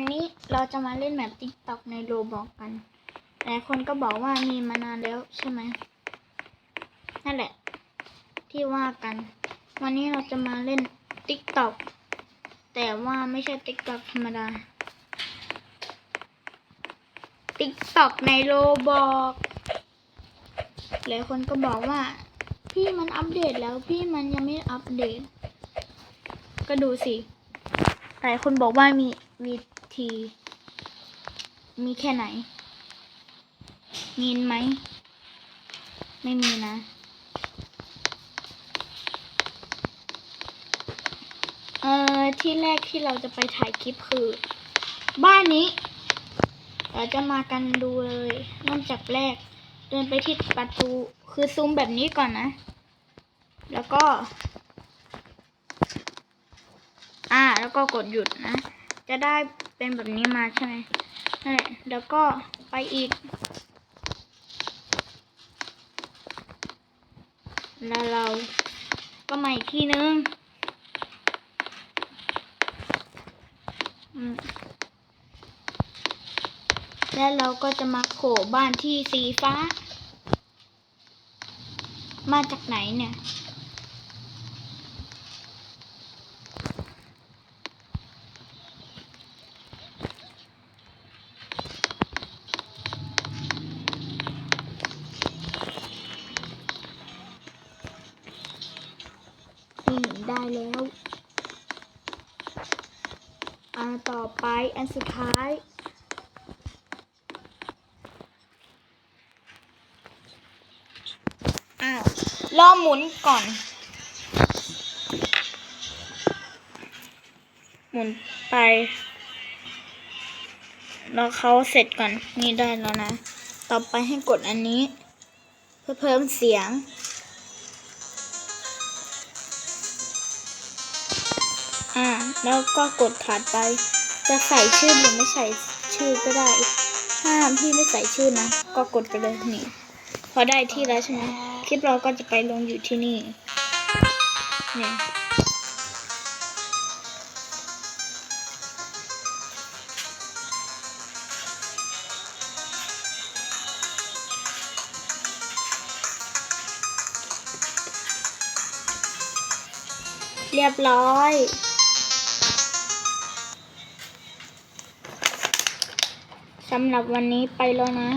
วันนี้เราจะมาเล่นแบบติ๊กต็อกในโรบอกกันหลายคนก็บอกว่ามีมานานแล้วใช่ไหมนั่นแหละ ที่ว่ากัน วันนี้เราจะมาเล่นติ๊กต็อกแต่ว่าไม่ใช่ติ๊กต็อกธรรมดาติ๊กต็อกในโรบอกหลายคนก็บอกว่า พี่มันอัปเดตแล้วพี่มันยังไม่อัปเดต ก็ดูสิหลายคนบอกว่ามีวี ที มีแค่ไหน มีไหม ไม่มีนะ เอ่อ ที่แรกที่เราจะไปถ่ายคลิปคือ บ้านนี้ เราจะมากันดูเลยเริ่มจากแรก เดินไปที่ประตู คือซูมแบบนี้ก่อนนะ แล้วก็อ่า แล้วก็กดหยุดนะ จะได้ เป็นแบบนี้มาใช่ไหมนั่นแหละแล้วก็ไปอีก แล้วเราก็มาอีกที่นึงแล้วเราก็จะมาโผล่บ้านที่สีฟ้า มาจากไหนเนี่ย ได้แล้วอ่าต่อไปอันสุดท้ายอ้าวรอหมุนก่อน หมุนไปรอเขาเสร็จก่อน นี่ได้แล้วนะ ต่อไปให้กดอันนี้ เพื่อเพิ่มเสียง อ่า แล้วก็กดถัดไป จะใส่ชื่อหรือไม่ใส่ชื่อก็ได้ถ้าพี่ไม่ใส่ชื่อนะ ก็กดไปเลยนี่ พอได้ที่แล้วใช่ไหมคลิปเราก็จะไปลงอยู่ที่นี่ นี่เรียบร้อย สำหรับวันนี้ไปแล้วนะ